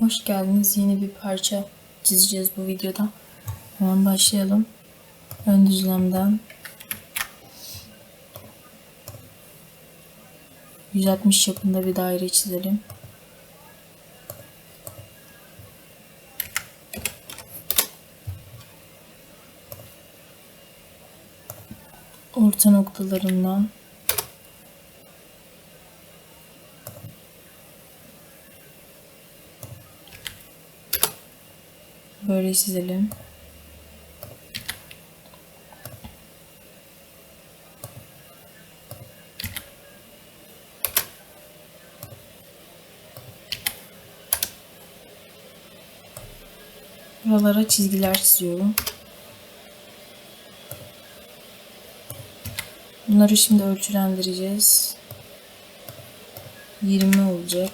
Hoş geldiniz. Yeni bir parça çizeceğiz bu videoda. Hemen başlayalım. Ön düzlemden 160 çapında bir daire çizelim. Orta noktalarından böyle çizelim. Buralara çizgiler çiziyorum. Bunları şimdi ölçülendireceğiz. 20 olacak.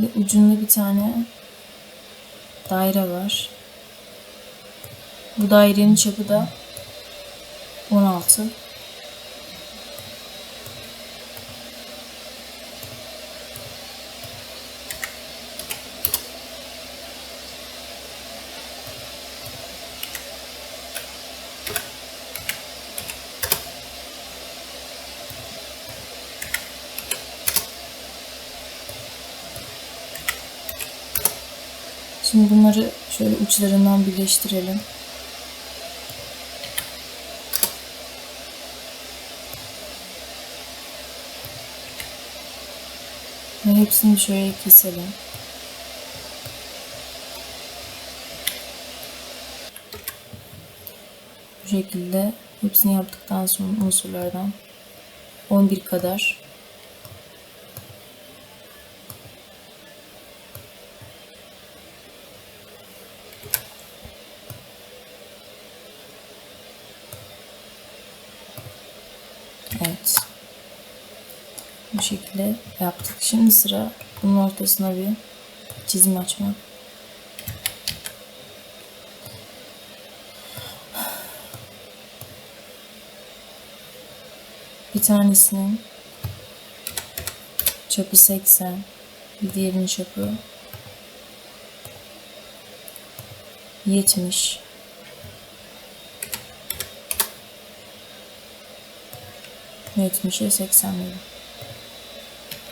Şimdi ucunda bir tane daire var. Bu dairenin çapı da 16. Şimdi bunları şöyle uçlarından birleştirelim. Ve hepsini şöyle keselim. Bu şekilde hepsini yaptıktan sonra unsurlardan 11 kadar Evet. Bu şekilde yaptık. Şimdi sıra bunun ortasına bir çizim açmak. Bir tanesinin çapı 80, bir diğerinin çapı 70. Yetmişe 80 lira.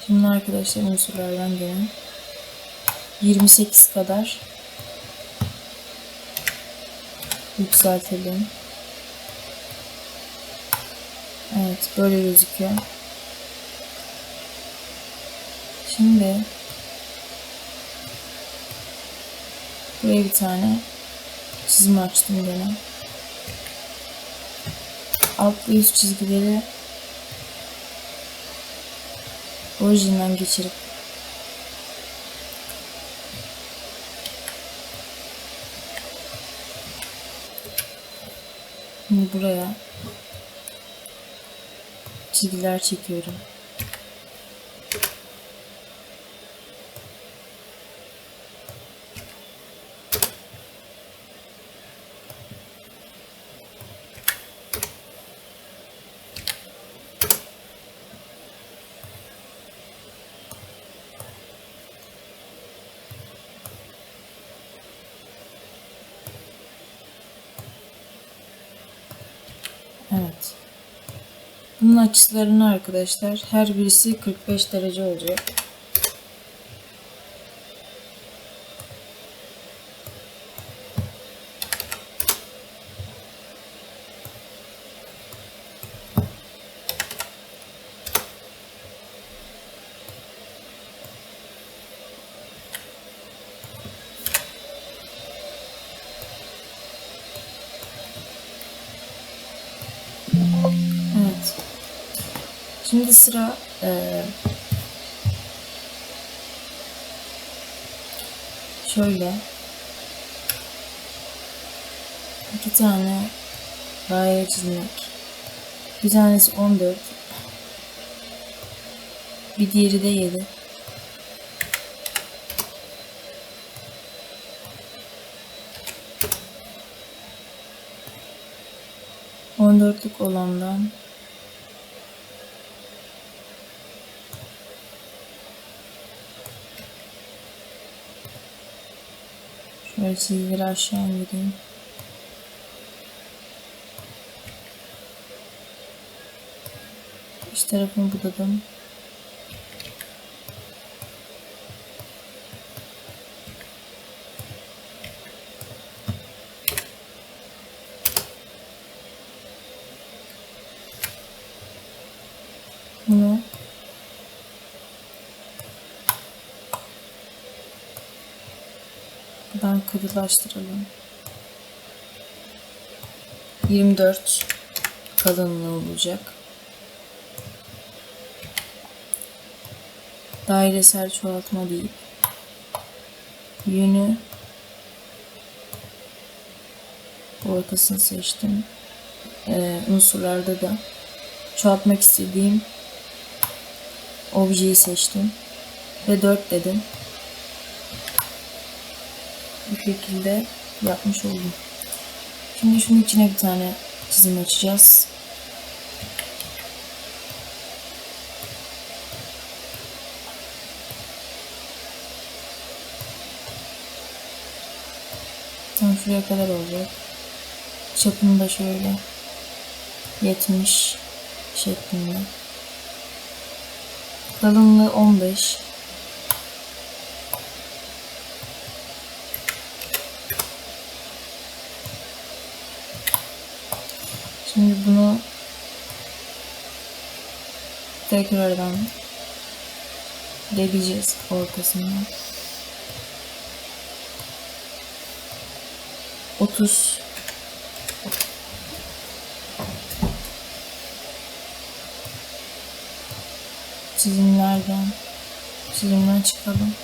Şimdi arkadaşlar unsurlardan gelin. 28 kadar yükseltelim. Evet böyle gözüküyor. Şimdi buraya bir tane çizim açtım gene. Alt ve üst çizgileri orijinden geçirip Şimdi buraya çizgiler çekiyorum. Evet. Bunun açılarını arkadaşlar her birisi 45 derece olacak. Şimdi sıra eee, şöyle iki tane daire çizmek. Bir tanesi 14. Bir diğeri de 7. On dörtlük olandan Şöyle çizgileri aşağı indireyim. İç tarafını budadım. Bunu buradan kırılaştıralım. 24 kalınlığı olacak. Dairesel çoğaltma değil. Yönü ortasını seçtim. Ee, unsurlarda da çoğaltmak istediğim objeyi seçtim. Ve 4 dedim. Bu şekilde yapmış oldum. Şimdi şunun içine bir tane çizim açacağız. Tam şuraya kadar olacak. Çapını da şöyle 70 şeklinde. Kalınlığı 15. Şimdi bunu tekrardan deleceğiz ortasından. 30 çizimlerden çizimden çıkalım.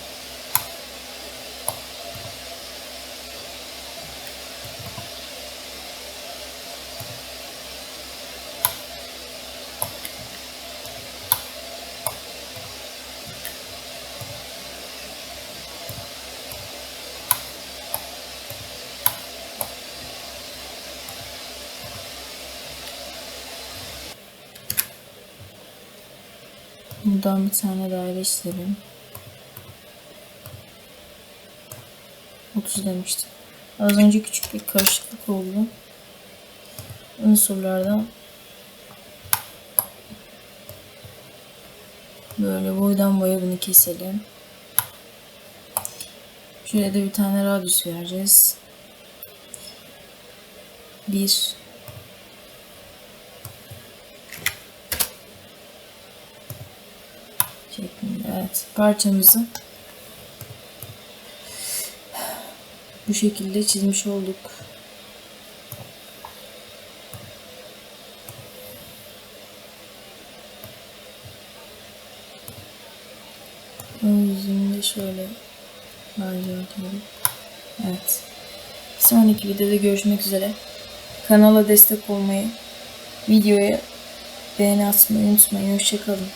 Buradan bir tane daire çizelim. 30 demiştim. Az önce küçük bir karışıklık oldu. Unsurlardan böyle boydan boya bunu keselim. Şuraya da bir tane radyus vereceğiz. Bir şeklinde. Evet. Parçamızı bu şekilde çizmiş olduk. Ön şöyle lacivert Evet. Sonraki videoda görüşmek üzere. Kanala destek olmayı, videoya beğeni atmayı unutmayın. Hoşçakalın.